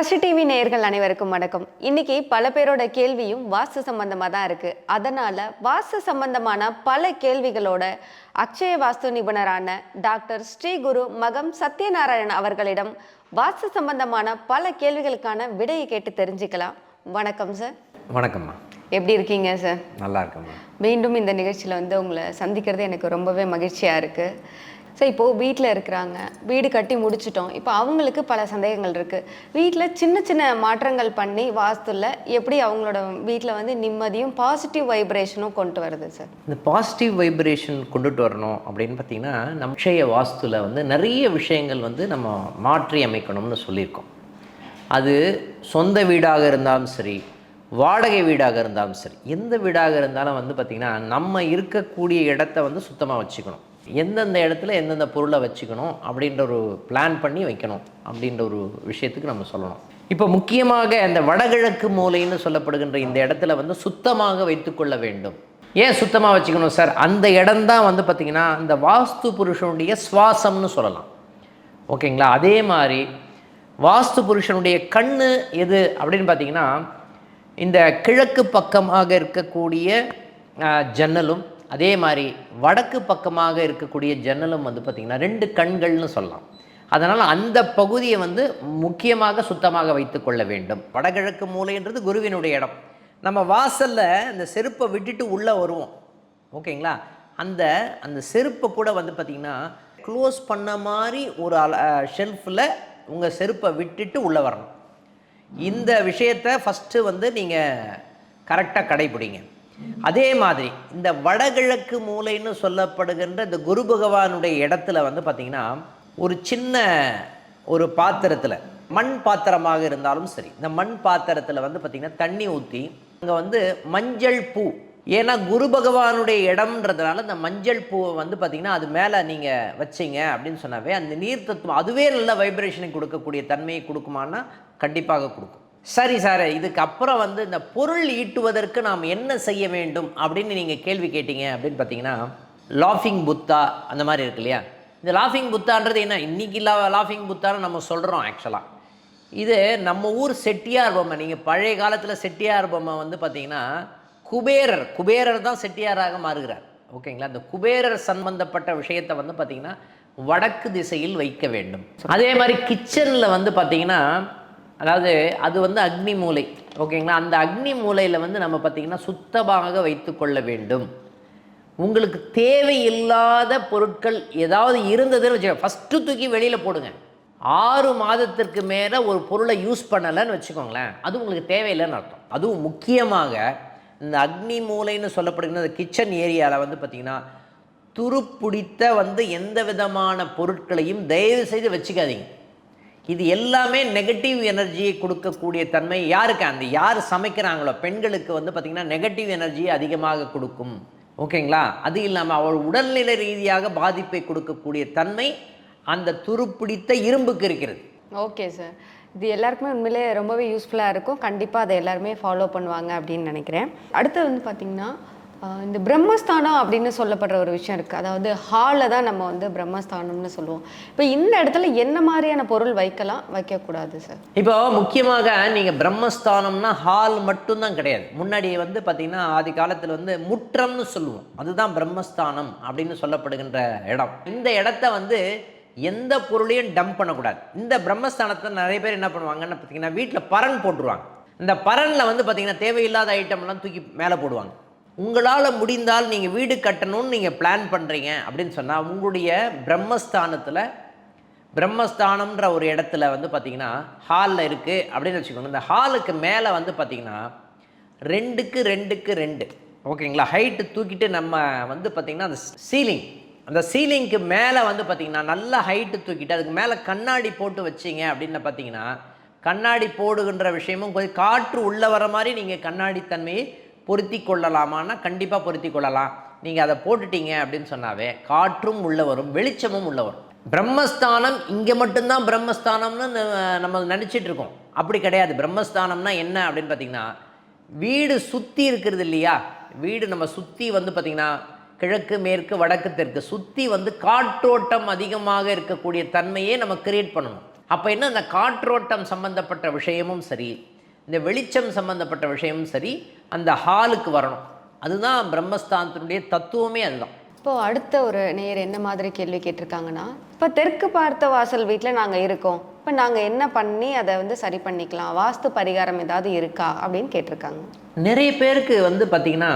Sasi TV நேயர்கள் அனைவருக்கும் வணக்கம். இன்னைக்கு பல பேரோட கேள்வியும் வாஸ்து சம்பந்தமா தான் இருக்கு. அதனால வாஸ்து சம்பந்தமான பல கேள்விகளோட அக்ஷய வாஸ்து நிபுணரான டாக்டர் ஸ்ரீகுரு மகம் சத்யநாராயணன் அவர்களிடம் வாஸ்து சம்பந்தமான பல கேள்விகளுக்கான விடையை கேட்டு தெரிஞ்சுக்கலாம். வணக்கம் சார் வணக்கம்மா. எப்படி இருக்கீங்க சார் நல்லா இருக்கம்மா. மீண்டும் இந்த நிகழ்ச்சியில் வந்து உங்களை சந்திக்கிறது எனக்கு ரொம்பவே மகிழ்ச்சியாக இருக்குது சார் இப்போது வீட்டில் இருக்கிறாங்க. வீடு கட்டி முடிச்சிட்டோம். இப்போ அவங்களுக்கு பல சந்தேகங்கள் இருக்குது வீட்டில் சின்ன சின்ன மாற்றங்கள் பண்ணி வாஸ்துல எப்படி அவங்களோட வீட்டில் வந்து நிம்மதியும் பாசிட்டிவ் வைப்ரேஷனும் கொண்டு வருது சார் இந்த பாசிட்டிவ் வைப்ரேஷன் கொண்டுட்டு வரணும் அப்படின்னு பார்த்தீங்கன்னா நம்ம விஷய வாஸ்துல வந்து நிறைய விஷயங்கள் வந்து நம்ம மாற்றி அமைக்கணும்னு சொல்லியிருக்கோம். அது சொந்த வீடாக இருந்தாலும் சரி வாடகை வீடாக இருந்தாலும் சரி எந்த வீடாக இருந்தாலும் வந்து பார்த்திங்கன்னா நம்ம இருக்கக்கூடிய இடத்த வந்து சுத்தமாக வச்சுக்கணும். எந்தெந்த இடத்துல எந்தெந்த பொருளை வச்சுக்கணும் அப்படின்ற ஒரு பிளான் பண்ணி வைக்கணும் அப்படின்ற ஒரு விஷயத்துக்கு நம்ம சொல்லணும். இப்போ முக்கியமாக அந்த வடகிழக்கு மூலைன்னு சொல்லப்படுகின்ற இந்த இடத்துல வந்து சுத்தமாக வைத்துக்கொள்ள வேண்டும். ஏன் சுத்தமாக வச்சுக்கணும் சார்? அந்த இடம்தான் வந்து பார்த்திங்கன்னா இந்த வாஸ்து புருஷனுடைய சுவாசம்னு சொல்லலாம். ஓகேங்களா? அதே மாதிரி வாஸ்து புருஷனுடைய கண் எது அப்படின்னு பார்த்தீங்கன்னா இந்த கிழக்கு பக்கமாக இருக்கக்கூடிய ஜன்னலும் அதே மாதிரி வடக்கு பக்கமாக இருக்கக்கூடிய ஜன்னலும் வந்து பார்த்திங்கன்னா ரெண்டு கண்கள்னு சொல்லலாம். அதனால் அந்த பகுதியை வந்து முக்கியமாக சுத்தமாக வைத்துக்கொள்ள வேண்டும். வடகிழக்கு மூலைன்றது குருவினுடைய இடம். நம்ம வாசலில் அந்த செருப்பை விட்டுட்டு உள்ளே வருவோம். ஓகேங்களா? அந்த அந்த செருப்பை கூட வந்து பார்த்திங்கன்னா க்ளோஸ் பண்ண மாதிரி ஒரு ஷெல்ஃபில் உங்கள் செருப்பை விட்டுட்டு உள்ளே வரணும். இந்த விஷயத்தை ஃபஸ்ட்டு வந்து நீங்கள் கரெக்டாக கடைபிடிங்க. அதே மாதிரி இந்த வடகிழக்கு மூலைன்னு சொல்லப்படுகின்ற இந்த குரு பகவானுடைய இடத்துல வந்து பார்த்திங்கன்னா ஒரு சின்ன ஒரு பாத்திரத்தில் மண் பாத்திரமாக இருந்தாலும் சரி இந்த மண் பாத்திரத்தில் வந்து பார்த்திங்கன்னா தண்ணி ஊற்றி அங்கே வந்து மஞ்சள் பூ. ஏன்னா குரு பகவானுடைய இடம்ன்றதுனால இந்த மஞ்சள் பூவை வந்து பார்த்திங்கன்னா அது மேலே நீங்கள் வச்சீங்க அப்படின்னு சொன்னாவே அந்த நீர் தத்துவம் அதுவே நல்ல வைப்ரேஷனை கொடுக்கக்கூடிய தன்மையை கொடுக்குமான்னா கண்டிப்பாக கொடுக்கும். சரி சார் இதுக்கு அப்புறம் வந்து இந்த பொருள் ஈட்டுவதற்கு நாம் என்ன செய்ய வேண்டும் அப்படின்னு நீங்கள் கேள்வி கேட்டீங்க அப்படின்னு பார்த்தீங்கன்னா லாஃபிங் புத்தா அந்த மாதிரி இருக்கு இல்லையா? இந்த லாஃபிங் புத்தான்றது என்ன? இன்னைக்கு லா லாஃபிங் புத்தான்னு நம்ம சொல்கிறோம் ஆக்சுவலாக இது நம்ம ஊர் செட்டியார் பொம்மை நீங்கள் பழைய காலத்தில் செட்டியார் பொம்மை வந்து பார்த்தீங்கன்னா குபேரர் குபேரர் தான் செட்டியாராக மாறுகிறார். ஓகேங்களா? அந்த குபேரர் சம்பந்தப்பட்ட விஷயத்தை வந்து பார்த்தீங்கன்னா வடக்கு திசையில் வைக்க வேண்டும். அதே மாதிரி கிச்சனில் வந்து பார்த்தீங்கன்னா அதாவது அது வந்து அக்னி மூலை ஓகேங்களா அந்த அக்னி மூலையில் வந்து நம்ம பார்த்தீங்கன்னா சுத்தமாக வைத்துக்கொள்ள வேண்டும். உங்களுக்கு தேவையில்லாத பொருட்கள் ஏதாவது இருந்ததுன்னு வச்சுக்கோங்க. ஃபஸ்ட்டு தூக்கி வெளியில் போடுங்க. ஆறு மாதத்திற்கு மேலே ஒரு பொருளை யூஸ் பண்ணலைன்னு வச்சுக்கோங்களேன். அது உங்களுக்கு தேவையில்லைன்னு அர்த்தம். அதுவும் முக்கியமாக இந்த அக்னி மூலைன்னு சொல்லப்படுகிற இந்த கிச்சன் ஏரியாவில் வந்து பார்த்திங்கன்னா துருப்பிடித்த வந்து எந்த விதமான பொருட்களையும் தயவு செய்து வச்சுக்காதீங்க. இது எல்லாமே நெகட்டிவ் எனர்ஜியை கொடுக்கக்கூடிய தன்மை யாருக்கு அந்த யார் சமைக்கிறாங்களோ பெண்களுக்கு வந்து பார்த்திங்கன்னா நெகட்டிவ் எனர்ஜியை அதிகமாக கொடுக்கும். ஓகேங்களா? அது இல்லாமல் அவள் உடல்நிலை ரீதியாக பாதிப்பை கொடுக்கக்கூடிய தன்மை அந்த துருப்பிடித்த இரும்புக்கு இருக்கிறது. Okay sir. இது எல்லாருக்குமே உண்மையிலே ரொம்பவே யூஸ்ஃபுல்லாக இருக்கும். கண்டிப்பாக அதை எல்லாருமே ஃபாலோ பண்ணுவாங்க அப்படின்னு நினைக்கிறேன். அடுத்து வந்து பார்த்திங்கன்னா இந்த பிரம்மஸ்தானம் அப்படின்னு சொல்லப்படுற ஒரு விஷயம் இருக்குது அதாவது ஹாலில் தான் நம்ம வந்து பிரம்மஸ்தானம்னு சொல்லுவோம். இப்போ இந்த இடத்துல என்ன மாதிரியான பொருள் வைக்கலாம் வைக்கக்கூடாது சார் இப்போ முக்கியமாக நீங்கள் பிரம்மஸ்தானம்னா ஹால் மட்டும்தான் கிடையாது. முன்னாடி வந்து பார்த்தீங்கன்னா ஆதி காலத்தில் வந்து முற்றம்னு சொல்லுவோம். அதுதான் பிரம்மஸ்தானம் அப்படின்னு சொல்லப்படுகின்ற இடம். இந்த இடத்த வந்து எந்த பொருளையும் டம்ப் பண்ணக்கூடாது. இந்த பிரம்மஸ்தானத்தை நிறைய பேர் என்ன பண்ணுவாங்கன்னு பார்த்தீங்கன்னா வீட்டில் பரன் போட்டுருவாங்க. இந்த பரனில் வந்து பார்த்தீங்கன்னா தேவையில்லாத ஐட்டம்லாம் தூக்கி மேலே போடுவாங்க. உங்களால் முடிந்தால் நீங்கள் வீடு கட்டணும்னு நீங்கள் பிளான் பண்ணுறீங்க அப்படின்னு சொன்னால் உங்களுடைய பிரம்மஸ்தானத்தில் பிரம்மஸ்தானம்ன்ற ஒரு இடத்துல வந்து பார்த்திங்கன்னா ஹாலில் இருக்குது அப்படின்னு வச்சுக்கோங்க. இந்த ஹாலுக்கு மேலே வந்து பார்த்தீங்கன்னா ரெண்டுக்கு ரெண்டுக்கு ரெண்டு. ஓகேங்களா? ஹைட்டு தூக்கிட்டு நம்ம வந்து பார்த்திங்கன்னா அந்த சீலிங் அந்த சீலிங்க்கு மேலே வந்து பார்த்திங்கன்னா நல்லா ஹைட்டு தூக்கிட்டு அதுக்கு மேலே கண்ணாடி போட்டு வச்சீங்க அப்படின்னு பார்த்தீங்கன்னா கண்ணாடி போடுகின்ற விஷயமும் கொஞ்சம் காற்று உள்ளே வர மாதிரி நீங்கள் கண்ணாடி தன்மையை பொருத்தி கொள்ளலாமான்னா கண்டிப்பாக பொருத்தி கொள்ளலாம் நீங்கள் அதை போட்டுட்டீங்க அப்படின்னு சொன்னாவே காற்றும் உள்ள வரும் வெளிச்சமும் உள்ள வரும். பிரம்மஸ்தானம் இங்கே மட்டும்தான் பிரம்மஸ்தானம்னு நம்ம நினச்சிட்டு இருக்கோம். அப்படி கிடையாது. பிரம்மஸ்தானம்னா என்ன அப்படின்னு பார்த்தீங்கன்னா வீடு சுற்றி இருக்கிறது இல்லையா? வீடு நம்ம சுற்றி வந்து பார்த்திங்கன்னா கிழக்கு மேற்கு வடக்கு தெற்கு சுற்றி வந்து காற்றோட்டம் அதிகமாக இருக்கக்கூடிய தன்மையே நம்ம கிரியேட் பண்ணணும். அப்போ என்ன? இந்த காற்றோட்டம் சம்பந்தப்பட்ட விஷயமும் சரி இந்த வெளிச்சம் சம்பந்தப்பட்ட விஷயமும் சரி அந்த ஹாலுக்கு வரணும். அதுதான் பிரம்மஸ்தானத்தினுடைய தத்துவமே அதுதான். இப்போ அடுத்த ஒரு நேர் என்ன மாதிரி கேள்வி கேட்டிருக்காங்கன்னா இப்போ தெற்கு பார்த்த வாசல் வீட்டில் நாங்கள் இருக்கோம். இப்போ நாங்கள் என்ன பண்ணி அதை வந்து சரி பண்ணிக்கலாம்? வாஸ்து பரிகாரம் ஏதாவது இருக்கா? அப்படின்னு கேட்டிருக்காங்க. நிறைய பேருக்கு வந்து பார்த்திங்கன்னா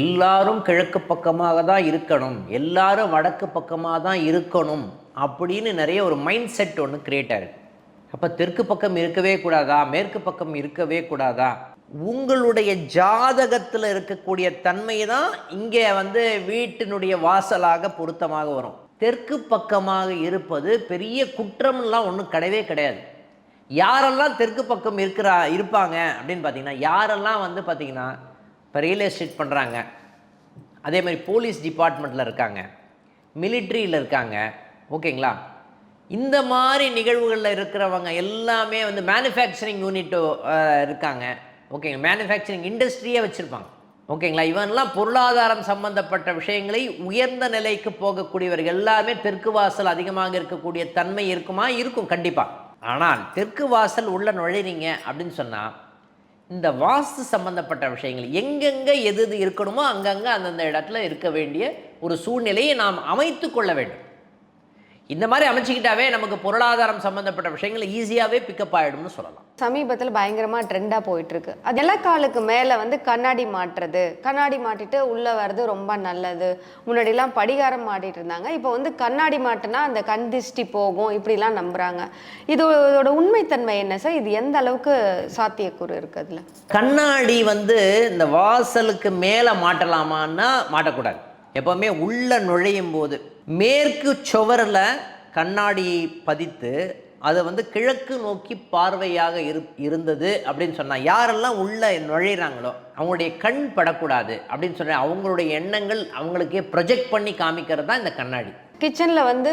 எல்லாரும் கிழக்கு பக்கமாக தான் இருக்கணும். எல்லாரும் வடக்கு பக்கமாக தான் இருக்கணும் அப்படின்னு நிறைய ஒரு மைண்ட் செட் ஒன்று கிரியேட் ஆயிருக்கு. அப்போ தெற்கு பக்கம் இருக்கவே கூடாதா? மேற்கு பக்கம் இருக்கவே கூடாதா? உங்களுடைய ஜாதகத்தில் இருக்கக்கூடிய தன்மை தான் இங்கே வந்து வீட்டினுடைய வாசலாக பொருத்தமாக வரும். தெற்கு பக்கமாக இருப்பது பெரிய குற்றம்லாம் ஒன்றும் கிடையவே கிடையாது. யாரெல்லாம் தெற்கு பக்கம் இருக்கிறா இருப்பாங்க அப்படின்னு பார்த்தீங்கன்னா யாரெல்லாம் வந்து பார்த்தீங்கன்னா இப்போ ரியல் எஸ்டேட் பண்ணுறாங்க அதே மாதிரி போலீஸ் டிபார்ட்மெண்ட்டில் இருக்காங்க. மிலிட்ரியில் இருக்காங்க. ஓகேங்களா? இந்த மாதிரி நிகழ்வுகளில் இருக்கிறவங்க எல்லாமே வந்து மேனுஃபேக்சரிங் யூனிட்டு இருக்காங்க. ஓகேங்க மேனுஃபேக்சரிங் இண்டஸ்ட்ரியே வச்சுருப்பாங்க. ஓகேங்களா இவன்லாம் பொருளாதாரம் சம்பந்தப்பட்ட விஷயங்களை உயர்ந்த நிலைக்கு போகக்கூடியவர்கள் எல்லாருமே தெற்கு வாசல் அதிகமாக இருக்கக்கூடிய தன்மை இருக்குமா? இருக்கும் கண்டிப்பாக ஆனால் தெற்கு வாசல் உள்ள நுழைறீங்க அப்படின்னு சொன்னால் இந்த வாஸ்து சம்பந்தப்பட்ட விஷயங்கள் எங்கெங்கே எது எது இருக்கணுமோ அங்கங்கே அந்தந்த இடத்துல இருக்க வேண்டிய ஒரு சூழ்நிலையை நாம் அமைத்து கொள்ள வேண்டும். இந்த மாதிரி அமைச்சிக்கிட்டாவே நமக்கு பொருளாதாரம் சம்பந்தப்பட்ட விஷயங்கள் ஈஸியாகவே பிக்கப் ஆகிடும்னு சொல்லலாம். சமீபத்தில் பயங்கரமாக ட்ரெண்டாக போயிட்டுருக்கு. அது இலக்காலுக்கு மேலே வந்து கண்ணாடி மாட்டுறது. கண்ணாடி மாட்டிட்டு உள்ளே வர்றது ரொம்ப நல்லது. முன்னாடிலாம் படிகாரம் மாட்டிட்டு இருந்தாங்க. இப்போ வந்து கண்ணாடி மாட்டினா அந்த கண் திஷ்டி போகும் இப்படிலாம் நம்புகிறாங்க இது இதோட உண்மைத்தன்மை என்ன சார்? இது எந்த அளவுக்கு சாத்தியக்கூறு இருக்குது அதில்? கண்ணாடி வந்து இந்த வாசலுக்கு மேலே மாட்டலாமான்னா மாட்டக்கூடாது. எப்போவுமே உள்ளே நுழையும் போது மேற்கு சுவரில் கண்ணாடி பதித்து அது வந்து கிழக்கு நோக்கி பார்வையாக இரு இருந்தது அப்படின்னு சொன்னால் யாரெல்லாம் உள்ளே நுழையிறாங்களோ அவங்களுடைய கண் படக்கூடாது அப்படின்னு சொன்னால் அவங்களுடைய எண்ணங்கள் அவங்களுக்கே ப்ரொஜெக்ட் பண்ணி காமிக்கிறது தான் இந்த கண்ணாடி. கிச்சனில் வந்து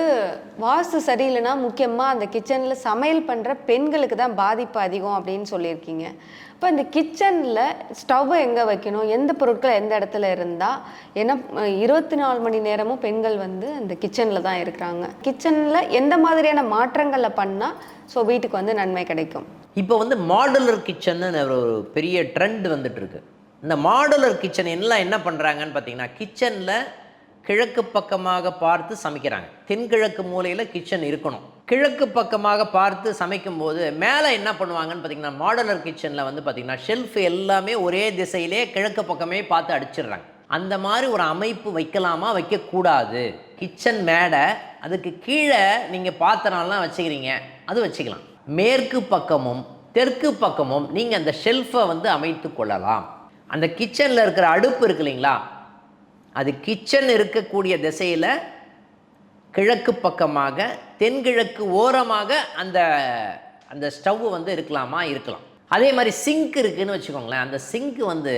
வாஸ்து சரியில்லைன்னா முக்கியமாக அந்த கிச்சனில் சமையல் பண்ணுற பெண்களுக்கு தான் பாதிப்பு அதிகம் அப்படின்னு சொல்லியிருக்கீங்க. இப்போ இந்த கிச்சனில் ஸ்டவ்வை எங்கே வைக்கணும்? எந்த பொருட்கள் எந்த இடத்துல இருந்தால் ஏன்னா இருபத்தி நாலு மணி நேரமும் பெண்கள் வந்து அந்த கிச்சனில் தான் இருக்கிறாங்க. கிச்சனில் எந்த மாதிரியான மாற்றங்களை பண்ணால் ஸோ வீட்டுக்கு வந்து நன்மை கிடைக்கும். இப்போ வந்து மாடுலர் கிச்சன்னு ஒரு பெரிய ட்ரெண்ட் வந்துட்டு இருக்கு. இந்த மாடுலர் கிச்சன் எல்லாம் என்ன பண்ணுறாங்கன்னு பார்த்தீங்கன்னா கிச்சனில் கிழக்கு பக்கமாக பார்த்து சமைக்கிறாங்க. தென்கிழக்கு மூலையில் கிச்சன் இருக்கணும். கிழக்கு பக்கமாக பார்த்து சமைக்கும்போது மேலே என்ன பண்ணுவாங்கன்னு பார்த்தீங்கன்னா மாடலர் கிச்சனில் வந்து பார்த்தீங்கன்னா ஷெல்ஃப் எல்லாமே ஒரே திசையிலே கிழக்கு பக்கமே பார்த்து அடிச்சிடுறாங்க. அந்த மாதிரி ஒரு அமைப்பு வைக்கலாமா? வைக்கக்கூடாது. கிச்சன் மேடை அதுக்கு கீழே நீங்கள் பாத்திரம்லாம் வச்சுக்கிறீங்க. அது வச்சுக்கலாம். மேற்கு பக்கமும் தெற்கு பக்கமும் நீங்கள் அந்த ஷெல்ஃபை வந்து அமைத்து கொள்ளலாம். அந்த கிச்சனில் இருக்கிற அடுப்பு இருக்கு இல்லைங்களா? அது கிச்சன் இருக்கக்கூடிய திசையில் கிழக்கு பக்கமாக தென்கிழக்கு ஓரமாக அந்த அந்த ஸ்டவ் வந்து இருக்கலாமா? இருக்கலாம். அதே மாதிரி சிங்க் இருக்குதுன்னு வச்சுக்கோங்களேன். அந்த சிங்க் வந்து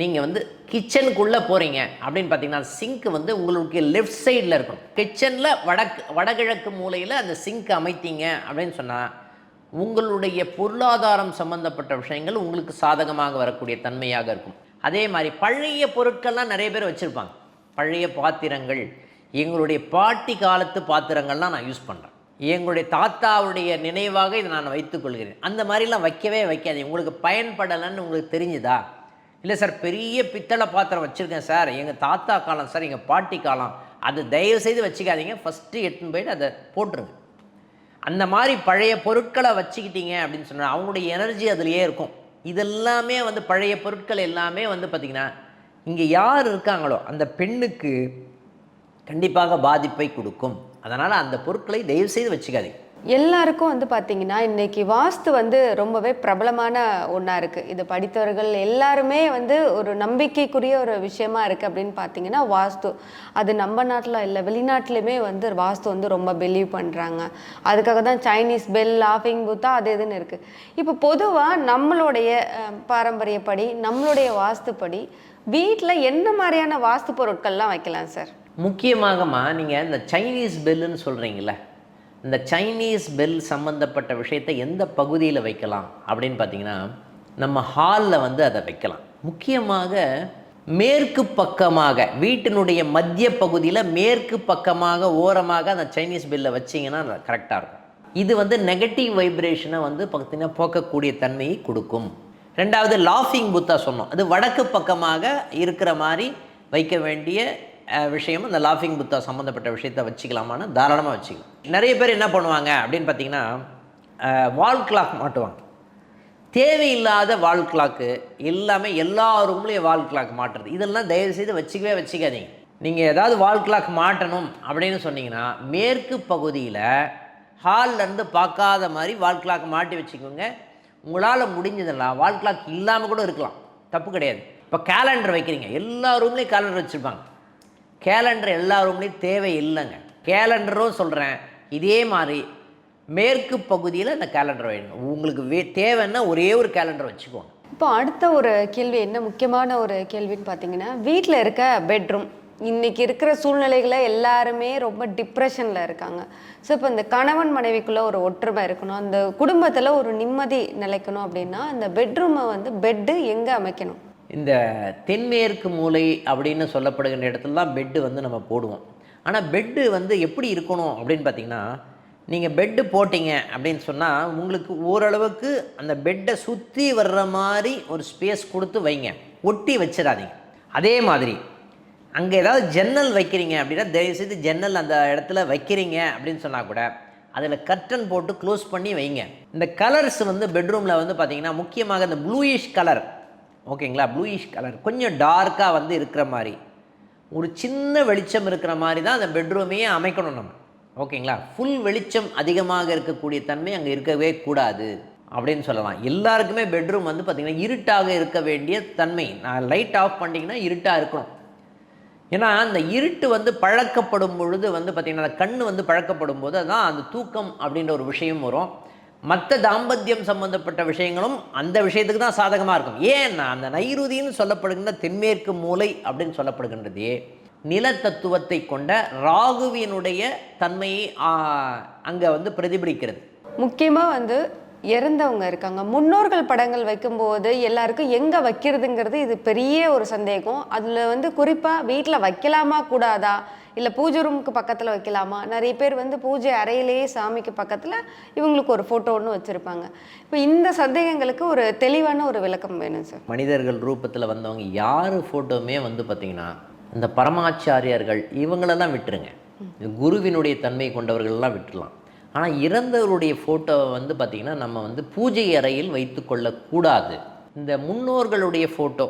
நீங்கள் வந்து கிச்சனுக்குள்ளே போகிறீங்க அப்படின்னு பார்த்தீங்கன்னா சிங்க் வந்து உங்களுக்கு லெஃப்ட் சைடில் இருக்கும். கிச்சனில் வடக்கு வடகிழக்கு மூலையில் அந்த சிங்க் அமைத்தீங்க அப்படின்னு சொன்னால் உங்களுடைய பொருளாதாரம் சம்பந்தப்பட்ட விஷயங்கள் உங்களுக்கு சாதகமாக வரக்கூடிய தன்மையாக இருக்கும். அதே மாதிரி பழைய பொருட்கள்லாம் நிறைய பேர் வச்சுருப்பாங்க. பழைய பாத்திரங்கள் எங்களுடைய பாட்டி காலத்து பாத்திரங்கள்லாம் நான் யூஸ் பண்ணுறேன் எங்களுடைய தாத்தாவுடைய நினைவாக இதை நான் வைத்துக்கொள்கிறேன் அந்த மாதிரிலாம் வைக்கவே வைக்காது உங்களுக்கு பயன்படலைன்னு உங்களுக்கு தெரிஞ்சுதா? இல்லை சார் பெரிய பித்தளை பாத்திரம் வச்சுருக்கேன் சார். எங்கள் தாத்தா காலம் சார் எங்கள் பாட்டி காலம். அது தயவு செய்து வச்சுக்காதீங்க. ஃபஸ்ட்டு எட்டுன்னு போயிட்டு அதை போட்டுருங்க. அந்த மாதிரி பழைய பொருட்களை வச்சுக்கிட்டீங்க அப்படின்னு சொன்னால் அவங்களுடைய எனர்ஜி அதுலேயே இருக்கும். இதெல்லாமே வந்து பழைய பொருட்கள் எல்லாமே வந்து பார்த்திங்கன்னா இங்கே யார் இருக்காங்களோ அந்த பெண்ணுக்கு கண்டிப்பாக பாதிப்பை கொடுக்கும். அதனால் அந்த பொருட்களை தயவு செய்து வச்சுக்காதீங்க. எல்லாருக்கும் வந்து பார்த்தீங்கன்னா இன்னைக்கு வாஸ்து வந்து ரொம்பவே பிரபலமான ஒன்றா இருக்குது இது படித்தவர்கள் எல்லாருமே வந்து ஒரு நம்பிக்கைக்குரிய ஒரு விஷயமா இருக்குது அப்படின்னு பார்த்தீங்கன்னா வாஸ்து. அது நம்ம நாட்டில் இல்லை வெளிநாட்டிலையுமே வந்து வாஸ்து வந்து ரொம்ப பிலீவ் பண்ணுறாங்க அதுக்காக தான் சைனீஸ் பெல் லாஃபிங் புத்தா அது இதுன்னு இருக்குது இப்போ பொதுவாக நம்மளுடைய பாரம்பரியப்படி நம்மளுடைய வாஸ்துப்படி வீட்டில் என்ன மாதிரியான வாஸ்து பொருட்கள்லாம் வைக்கலாம் சார்? முக்கியமாகமா நீங்கள் இந்த சைனீஸ் பெல்லுன்னு சொல்கிறீங்களே இந்த சைனீஸ் பெல் சம்மந்தப்பட்ட விஷயத்தை எந்த பகுதியில் வைக்கலாம் அப்படின்னு பார்த்தீங்கன்னா நம்ம ஹாலில் வந்து அதை வைக்கலாம். முக்கியமாக மேற்கு பக்கமாக வீட்டினுடைய மத்திய பகுதியில் மேற்கு பக்கமாக ஓரமாக அந்த சைனீஸ் பெல்லை வச்சிங்கன்னா கரெக்டாக இருக்கும். இது வந்து நெகட்டிவ் வைப்ரேஷனை வந்து பார்த்தீங்கன்னா போக்கக்கூடிய தன்மையை கொடுக்கும். ரெண்டாவது லாஃபிங் புத்தா சொன்னோம். அது வடக்கு பக்கமாக இருக்கிற மாதிரி வைக்க வேண்டிய விஷயமும் விஷயம் லாஃபிங் புத்தா சம்மந்தப்பட்ட விஷயத்தை வச்சுக்கலாமான்னு தாராளமாக வச்சுக்கலாம். நிறைய பேர் என்ன பண்ணுவாங்க அப்படின்னு பார்த்தீங்கன்னா வால் கிளாக் மாட்டுவாங்க. தேவையில்லாத வால் கிளாக்கு எல்லாமே எல்லா ரூம்லேயும் வால் கிளாக் மாட்டுறது. இதெல்லாம் தயவு செய்து வச்சுக்கவே வச்சுக்காதீங்க. நீங்கள் ஏதாவது வால் கிளாக் மாட்டணும் அப்படின்னு சொன்னீங்கன்னா மேற்கு பகுதியில் ஹால்லேருந்து பார்க்காத மாதிரி வால் கிளாக் மாட்டி வச்சுக்கோங்க. உங்களால் முடிஞ்சதெல்லாம் வால் கிளாக் இல்லாமல் கூட இருக்கலாம். தப்பு கிடையாது. இப்போ கேலண்டர் வைக்கிறீங்க. எல்லா ரூம்லேயும் கேலண்டர் வச்சுருப்பாங்க. கேலண்டர் எல்லா ரூம்லேயும் தேவை இல்லைங்க கேலண்டரும் சொல்கிறேன் இதே மாதிரி மேற்கு பகுதியில் அந்த கேலண்டர் வேணும். உங்களுக்கு வே தேவைன்னா ஒரே ஒரு கேலண்டர் வச்சுக்கோங்க. இப்போ அடுத்த ஒரு கேள்வி என்ன முக்கியமான ஒரு கேள்வின்னு பார்த்தீங்கன்னா வீட்டில் இருக்க பெட்ரூம் இன்னைக்கு இருக்கிற சூழ்நிலைகளை எல்லாருமே ரொம்ப டிப்ரெஷனில் இருக்காங்க. ஸோ இப்போ இந்த கணவன் மனைவிக்குள்ளே ஒரு ஒற்றுமை இருக்கணும். அந்த குடும்பத்தில் ஒரு நிம்மதி நிலைக்கணும் அப்படின்னா அந்த பெட்ரூமை வந்து பெட்டு எங்கே அமைக்கணும்? இந்த தென்மேற்கு மூலை அப்படின்னு சொல்லப்படுகின்ற இடத்துல தான் பெட்டு வந்து நம்ம போடுவோம். ஆனால் பெட்டு வந்து எப்படி இருக்கணும் அப்படின்னு பார்த்தீங்கன்னா நீங்கள் பெட்டு போட்டிங்க அப்படின்னு சொன்னால் உங்களுக்கு ஓரளவுக்கு அந்த பெட்டை சுற்றி வர்ற மாதிரி ஒரு ஸ்பேஸ் கொடுத்து வைங்க. ஒட்டி வச்சிடாதீங்க. அதே மாதிரி அங்கே ஏதாவது ஜன்னல் வைக்கிறீங்க அப்படின்னா தயவுசெய்து ஜன்னல் அந்த இடத்துல வைக்கிறீங்க அப்படின்னு சொன்னால் கூட அதில் கர்டன் போட்டு க்ளோஸ் பண்ணி வைங்க. இந்த கலர்ஸ் வந்து பெட்ரூமில் வந்து பார்த்திங்கன்னா முக்கியமாக இந்த ப்ளூயிஷ் கலர் ஓகேங்களா? ப்ளூயிஷ் கலர் கொஞ்சம் டார்க்காக வந்து இருக்கிற மாதிரி. ஒரு சின்ன வெளிச்சம் இருக்கிற மாதிரி தான் அந்த பெட்ரூமையே அமைக்கணும் நம்ம. ஓகேங்களா? ஃபுல் வெளிச்சம் அதிகமாக இருக்கக்கூடிய தன்மை அங்கே இருக்கவே கூடாது அப்படின்னு சொல்லலாம். எல்லாருக்குமே பெட்ரூம் வந்து பார்த்திங்கன்னா இருட்டாக இருக்க வேண்டிய தன்மை. நான் லைட் ஆஃப் பண்ணிங்கன்னா இருட்டாக இருக்கணும். ஏன்னா அந்த இருட்டு வந்து பழக்கப்படும் பொழுது வந்து பார்த்திங்கன்னா அந்த கண் வந்து பழக்கப்படும் போது அதுதான் அந்த தூக்கம் அப்படின்ற ஒரு விஷயம் வரும். மற்ற தாம்பத்தியம் சம்பந்தப்பட்ட விஷயங்களும் அந்த விஷயத்துக்கு தான் சாதகமாக இருக்கும். ஏன்னா அந்த நைருதின்னு சொல்லப்படுகின்ற தென்மேற்கு மூலை அப்படின்னு சொல்லப்படுகின்றது. நில தத்துவத்தை கொண்ட ராகுவினுடைய தன்மையை அங்கே வந்து பிரதிபலிக்கிறது. முக்கியமாக வந்து இறந்தவங்க இருக்காங்க. முன்னோர்கள் படங்கள் வைக்கும்போது எல்லாருக்கும் எங்கே வைக்கிறதுங்கிறது இது பெரிய ஒரு சந்தேகம். அதில் வந்து குறிப்பாக வீட்டில் வைக்கலாமா கூடாதா? இல்லை பூஜை ரூமுக்கு பக்கத்தில் வைக்கலாமா? நிறைய பேர் வந்து பூஜை அறையிலேயே சாமிக்கு பக்கத்தில் இவங்களுக்கு ஒரு ஃபோட்டோ ஒன்று வச்சுருப்பாங்க. இப்போ இந்த சந்தேகங்களுக்கு ஒரு தெளிவான ஒரு விளக்கம் வேணும் சார் மனிதர்கள் ரூபத்தில் வந்தவங்க யார் ஃபோட்டோவுமே வந்து பார்த்திங்கன்னா இந்த பரமாச்சாரியார்கள் இவங்களெல்லாம் விட்டுருங்க. குருவினுடைய தன்மை கொண்டவர்கள்லாம் விட்டுடலாம் ஆனால் இறந்தவருடைய ஃபோட்டோவை வந்து பார்த்திங்கன்னா நம்ம வந்து பூஜை அறையில் வைத்து கொள்ளக்கூடாது. இந்த முன்னோர்களுடைய ஃபோட்டோ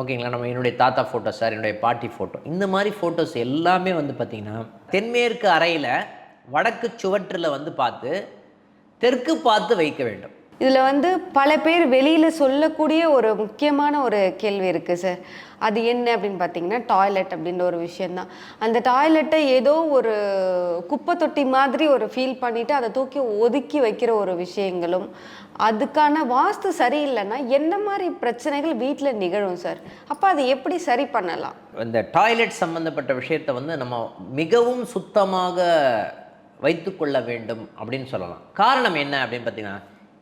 ஓகேங்களா? நம்ம என்னுடைய தாத்தா ஃபோட்டோ சார் என்னுடைய பாட்டி ஃபோட்டோ இந்த மாதிரி ஃபோட்டோஸ் எல்லாமே வந்து பார்த்திங்கன்னா தென்மேற்கு அறையில் வடக்கு சுவற்றில் வந்து பார்த்து தெற்கு பார்த்து வைக்க வேண்டும். இதில் வந்து பல பேர் வெளியில் சொல்லக்கூடிய ஒரு முக்கியமான ஒரு கேள்வி இருக்குது சார் அது என்ன அப்படின்னு பார்த்தீங்கன்னா டாய்லெட் அப்படின்ற ஒரு விஷயந்தான் அந்த டாய்லெட்டை ஏதோ ஒரு குப்பை தொட்டி மாதிரி ஒரு ஃபீல் பண்ணிவிட்டு அதை தூக்கி ஒதுக்கி வைக்கிற ஒரு விஷயங்களும் அதுக்கான வாஸ்து சரியில்லைன்னா என்ன மாதிரி பிரச்சனைகள் வீட்டில் நிகழும் சார் அப்போ அதை எப்படி சரி பண்ணலாம்? இந்த டாய்லெட் சம்மந்தப்பட்ட விஷயத்தை வந்து நம்ம மிகவும் சுத்தமாக வைத்துக்கொள்ள வேண்டும் அப்படின்னு சொல்லலாம். காரணம் என்ன அப்படின்னு பார்த்தீங்கன்னா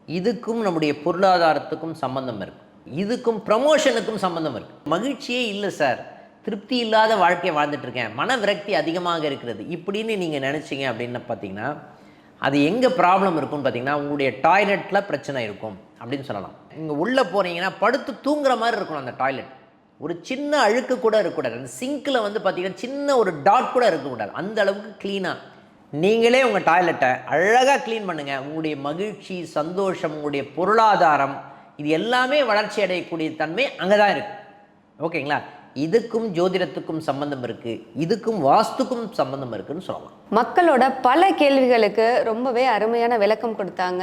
இதுக்கும் நம்முடைய பொருளாதாரத்துக்கும் சம்பந்தம் இருக்குது இதுக்கும் ப்ரமோஷனுக்கும் சம்பந்தம் இருக்குது மகிழ்ச்சியே இல்லை சார் திருப்தி இல்லாத வாழ்க்கையை வாழ்ந்துட்டுருக்கேன் மன விரக்தி அதிகமாக இருக்கிறது. இப்படின்னு நீங்கள் நினச்சிங்க அப்படின்னு பார்த்தீங்கன்னா அது எங்கே ப்ராப்ளம் இருக்கும்னு பார்த்தீங்கன்னா உங்களுடைய டாய்லெட்டில் பிரச்சனை இருக்கும் அப்படின்னு சொல்லலாம். நீங்கள் உள்ளே போனீங்கன்னா படுத்து தூங்குற மாதிரி இருக்கணும் அந்த டாய்லெட் ஒரு சின்ன அழுக்கு கூட இருக்கக்கூடாது அந்த சிங்கில் வந்து பார்த்தீங்கன்னா சின்ன ஒரு டாட் கூட இருக்கக்கூடாது அந்த அளவுக்கு க்ளீனாக நீங்களே உங்கள் டாய்லெட்டை அழகாக க்ளீன் பண்ணுங்கள் உங்களுடைய மகிழ்ச்சி சந்தோஷம் உங்களுடைய பொருளாதாரம் இது எல்லாமே வளர்ச்சி அடையக்கூடிய தன்மை அங்கே தான் இருக்குது ஓகேங்களா? இதுக்கும் ஜோதிடத்துக்கும் சம்பந்தம் இருக்குது இதுக்கும் வாஸ்துக்கும் சம்பந்தம் இருக்குன்னு சொல்லலாம். மக்களோட பல கேள்விகளுக்கு ரொம்பவே அருமையான விளக்கம் கொடுத்தாங்க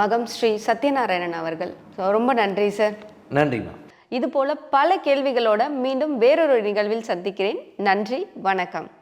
மகம் ஸ்ரீ சத்யநாராயணன் அவர்கள். ரொம்ப நன்றி சார் நன்றிம்மா இது போல பல கேள்விகளோட மீண்டும் வேறொரு நிகழ்வில் சந்திக்கிறேன். நன்றி வணக்கம்.